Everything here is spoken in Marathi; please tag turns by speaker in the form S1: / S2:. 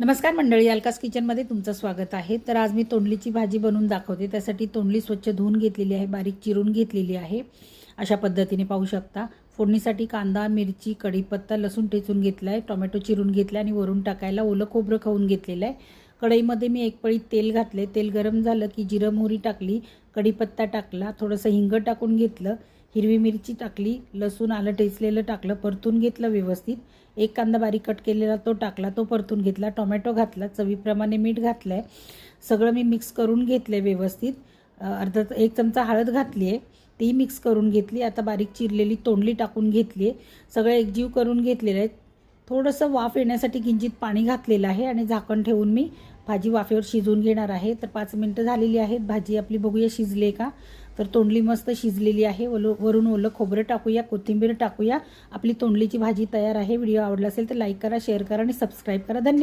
S1: नमस्कार मंडळी अलकास किचनमध्ये तुमचं स्वागत आहे. तर आज मी तोंडलीची भाजी बनवून दाखवते. त्यासाठी तोंडली स्वच्छ धुवून घेतलेली आहे बारीक चिरून घेतलेली आहे. अशा पद्धतीने पाहू शकता. फोडणीसाठी कांदा मिरची कढीपत्ता लसूण ठेचून घेतला आहे. टोमॅटो चिरून घेतला आणि वरून टाकायला ओलं खोबरं खाऊन घेतलेलं आहे. कढईमध्ये मी एक पळी तेल घातले तेल गरम झालं की जिरं मोहरी टाकली कढीपत्ता टाकला थोडंसं हिंग टाकून घेतलं. हिरवी मिरची टाकली लसूण आलं टेचलेलं टाकलं परतून घेतलं व्यवस्थित. एक कांदा बारीक कट केलेला तो टाकला तो परतून घेतला. टोमॅटो घातला चवीप्रमाणे मीठ घातलं आहे सगळं मी मिक्स करून घेतलं आहे व्यवस्थित अर्धा एक चमचा हळद घातली आहे ती मिक्स करून घेतली. आता बारीक चिरलेली तोंडली टाकून घेतली आहे सगळं एकजीव करून घेतलेलं आहे. थोडंसं वाफ येण्यासाठी किंचित पाणी घातलेलं आहे आणि झाकण ठेवून मी भाजी वाफेवर शिजवून घेणार आहे. तर पाच मिनटं झालेली आहेत. भाजी आपली बघूया शिजली का? तर तोंडली मस्त शिजलेली आहे. ओलो वरून ओलं खोबरं टाकूया कोथिंबीर टाकूया. आपली तोंडलीची भाजी तयार आहे. व्हिडिओ आवडला असेल तर लाईक करा शेअर करा आणि सबस्क्राईब करा. धन्यवाद.